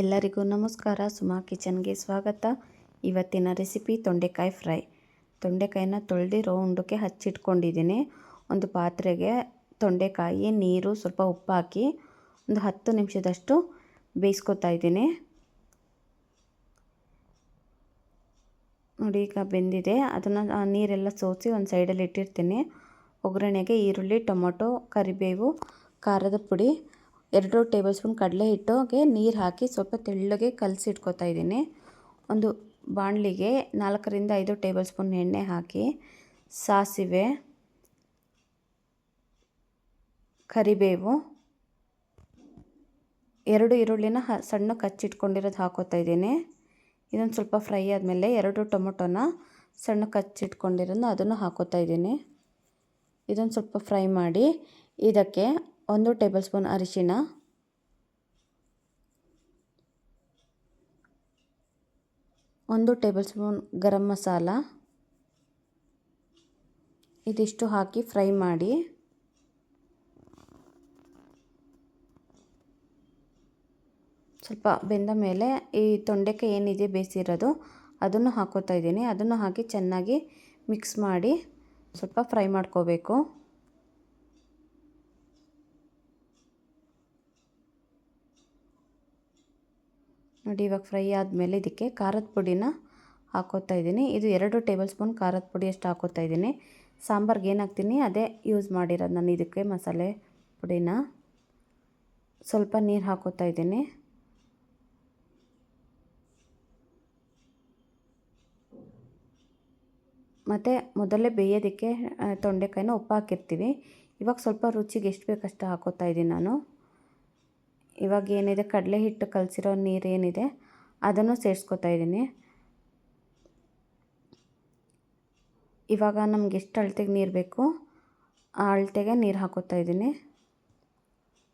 ಎಲ್ಲರಿಗೂ ನಮಸ್ಕಾರ. ಸುಮಾ ಕಿಚನ್ಗೆ ಸ್ವಾಗತ. ಇವತ್ತಿನ ರೆಸಿಪಿ ತೊಂಡೆಕಾಯಿ ಫ್ರೈ. ತೊಂಡೆಕಾಯಿನ ತೊಳೆದು ರೌಂಡಕ್ಕೆ ಹಚ್ಚಿಟ್ಕೊಂಡಿದ್ದೀನಿ. ಒಂದು ಪಾತ್ರೆಗೆ ತೊಂಡೆಕಾಯಿ, ನೀರು, ಸ್ವಲ್ಪ ಉಪ್ಪು ಹಾಕಿ ಒಂದು ಹತ್ತು ನಿಮಿಷದಷ್ಟು ಬೇಯಿಸ್ಕೊತಾ ಇದ್ದೀನಿ. ನೋಡಿ, ಈಗ ಬೆಂದಿದೆ. ಅದನ್ನು ನೀರೆಲ್ಲ ಸೋಸಿ ಒಂದು ಸೈಡಲ್ಲಿ ಇಟ್ಟಿರ್ತೀನಿ. ಒಗ್ಗರಣೆಗೆ ಈರುಳ್ಳಿ, ಟೊಮೊಟೊ, ಕರಿಬೇವು, ಖಾರದ ಪುಡಿ ಎರಡು ಟೇಬಲ್ ಸ್ಪೂನ್ ಕಡಲೆ ಹಿಟ್ಟುಗೆ ನೀರು ಹಾಕಿ ಸ್ವಲ್ಪ ತೆಳ್ಳಗೆ ಕಲಸಿ ಇಟ್ಕೊತಾ ಇದ್ದೀನಿ. ಒಂದು ಬಾಣಲಿಗೆ ನಾಲ್ಕರಿಂದ ಐದು ಟೇಬಲ್ ಸ್ಪೂನ್ ಎಣ್ಣೆ ಹಾಕಿ, ಸಾಸಿವೆ, ಕರಿಬೇವು, ಎರಡು ಈರುಳ್ಳಿನ ಹ, ಸಣ್ಣ ಕಚ್ಚಿಟ್ಕೊಂಡಿರೋದು ಹಾಕೋತಾ ಇದ್ದೀನಿ. ಇದೊಂದು ಸ್ವಲ್ಪ ಫ್ರೈ ಆದಮೇಲೆ ಎರಡು ಟೊಮೊಟೊನ ಸಣ್ಣ ಕಚ್ಚಿಟ್ಕೊಂಡಿರೋದು ಅದನ್ನು ಹಾಕೋತಾ ಇದ್ದೀನಿ. ಇದೊಂದು ಸ್ವಲ್ಪ ಫ್ರೈ ಮಾಡಿ, ಇದಕ್ಕೆ ಒಂದು ಟೇಬಲ್ ಸ್ಪೂನ್ ಅರಿಶಿಣ. ಒಂದು ಟೇಬಲ್ ಸ್ಪೂನ್ ಗರಂ ಮಸಾಲ. ಇದಿಷ್ಟು ಹಾಕಿ ಫ್ರೈ ಮಾಡಿ. ಸ್ವಲ್ಪ ಬೆಂದ ಮೇಲೆ ಈ ತೊಂಡೆಕಾಯಿ ಏನಿದೆ ಬೇಯಿಸಿರೋದು ಅದನ್ನು ಹಾಕೋತಾ ಇದ್ದೀನಿ. ಅದನ್ನು ಹಾಕಿ ಚೆನ್ನಾಗಿ ಮಿಕ್ಸ್ ಮಾಡಿ ಸ್ವಲ್ಪ ಫ್ರೈ ಮಾಡ್ಕೋಬೇಕು. ನೋಡಿ, ಇವಾಗ ಫ್ರೈ ಆದಮೇಲೆ ಇದಕ್ಕೆ ಖಾರದ ಪುಡಿನ ಹಾಕೋತಾ ಇದ್ದೀನಿ. ಇದು ಎರಡು ಟೇಬಲ್ ಸ್ಪೂನ್ ಖಾರದ ಪುಡಿ ಅಷ್ಟು ಹಾಕೋತಾ ಇದ್ದೀನಿ. ಸಾಂಬಾರ್ಗೆ ಏನು ಹಾಕ್ತೀನಿ, ಅದೇ ಯೂಸ್ ಮಾಡಿರೋದು ನಾನು ಇದಕ್ಕೆ ಮಸಾಲೆ ಪುಡಿನ. ಸ್ವಲ್ಪ ನೀರು ಹಾಕೋತಾ ಇದ್ದೀನಿ. ಮತ್ತು ಮೊದಲೇ ಬೇಯೋದಕ್ಕೆ ತೊಂಡೆಕಾಯಿನ ಉಪ್ಪು ಹಾಕಿರ್ತೀವಿ. ಇವಾಗ ಸ್ವಲ್ಪ ರುಚಿಗೆ ಎಷ್ಟು ಬೇಕಷ್ಟು ಹಾಕೋತಾ ಇದ್ದೀನಿ ನಾನು. ಇವಾಗ ಏನಿದೆ, ಕಡಲೆ ಹಿಟ್ಟು ಕಲಸಿರೋ ನೀರು ಏನಿದೆ, ಅದನ್ನು ಸೇರಿಸ್ಕೊತಾ ಇದ್ದೀನಿ. ಇವಾಗ ನಮ್ಗೆ ಎಷ್ಟು ಅಳತೆಗೆ ನೀರು ಬೇಕು, ಆ ಅಳತೆಗೆ ನೀರು ಹಾಕೋತಾ ಇದ್ದೀನಿ.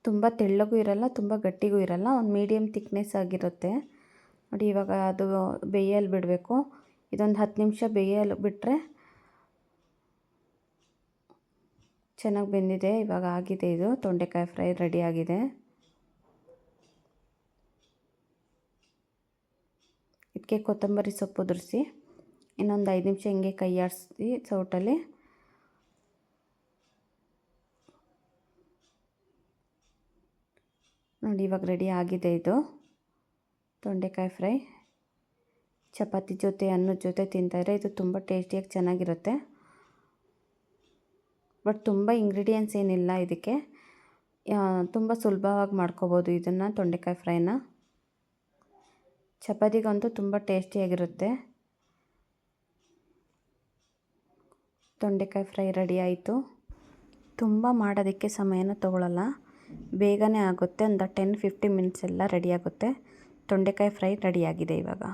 ತುಂಬ ತೆಳ್ಳಗೂ ಇರಲ್ಲ, ತುಂಬ ಗಟ್ಟಿಗೂ ಇರಲ್ಲ, ಒಂದು ಮೀಡಿಯಮ್ ತಿಕ್ನೆಸ್ ಆಗಿರುತ್ತೆ. ನೋಡಿ, ಇವಾಗ ಅದು ಬೇಯಲ್ಲಿ ಬಿಡಬೇಕು. ಇದೊಂದು ಹತ್ತು ನಿಮಿಷ ಬೇಯಲು ಬಿಟ್ಟರೆ ಚೆನ್ನಾಗಿ ಬೆಂದಿದೆ, ಇವಾಗ ಆಗಿದೆ ಇದು. ತೊಂಡೆಕಾಯಿ ಫ್ರೈ ರೆಡಿ ಆಗಿದೆ. ಇದಕ್ಕೆ ಕೊತ್ತಂಬರಿ ಸೊಪ್ಪು ಉದುರಿಸಿ ಇನ್ನೊಂದು ಐದು ನಿಮಿಷ ಹಿಂಗೆ ಕೈ ಆಡಿಸಿ ಸೌಟಲ್ಲಿ. ನೋಡಿ, ಇವಾಗ ರೆಡಿ ಆಗಿದೆ ಇದು. ತೊಂಡೆಕಾಯಿ ಫ್ರೈ. ಚಪಾತಿ ಜೊತೆ, ಅನ್ನದ ಜೊತೆ ತಿಂತಾರೆ. ಇದು ತುಂಬ ಟೇಸ್ಟಿಯಾಗಿ ಚೆನ್ನಾಗಿರುತ್ತೆ. ಬಟ್ ತುಂಬ ಇಂಗ್ರೀಡಿಯೆಂಟ್ಸ್ ಏನಿಲ್ಲ ಇದಕ್ಕೆ. ತುಂಬ ಸುಲಭವಾಗಿ ಮಾಡ್ಕೋಬೋದು ಇದನ್ನು, ತೊಂಡೆಕಾಯಿ ಫ್ರೈನ. ಚಪಾತಿಗಂತೂ ತುಂಬ ಟೇಸ್ಟಿಯಾಗಿರುತ್ತೆ. ತೊಂಡೆಕಾಯಿ ಫ್ರೈ ರೆಡಿ ಆಯಿತು. ತುಂಬ ಮಾಡೋದಕ್ಕೆ ಸಮಯನೂ ತೊಗೊಳ್ಳಲ್ಲ ಬೇಗನೆ ಆಗುತ್ತೆ. ಒಂದು ಟೆನ್ ಫಿಫ್ಟಿ ಮಿನಿಟ್ಸ್ ಎಲ್ಲ ರೆಡಿ ಆಗುತ್ತೆ. ತೊಂಡೆಕಾಯಿ ಫ್ರೈ ರೆಡಿಯಾಗಿದೆ ಇವಾಗ.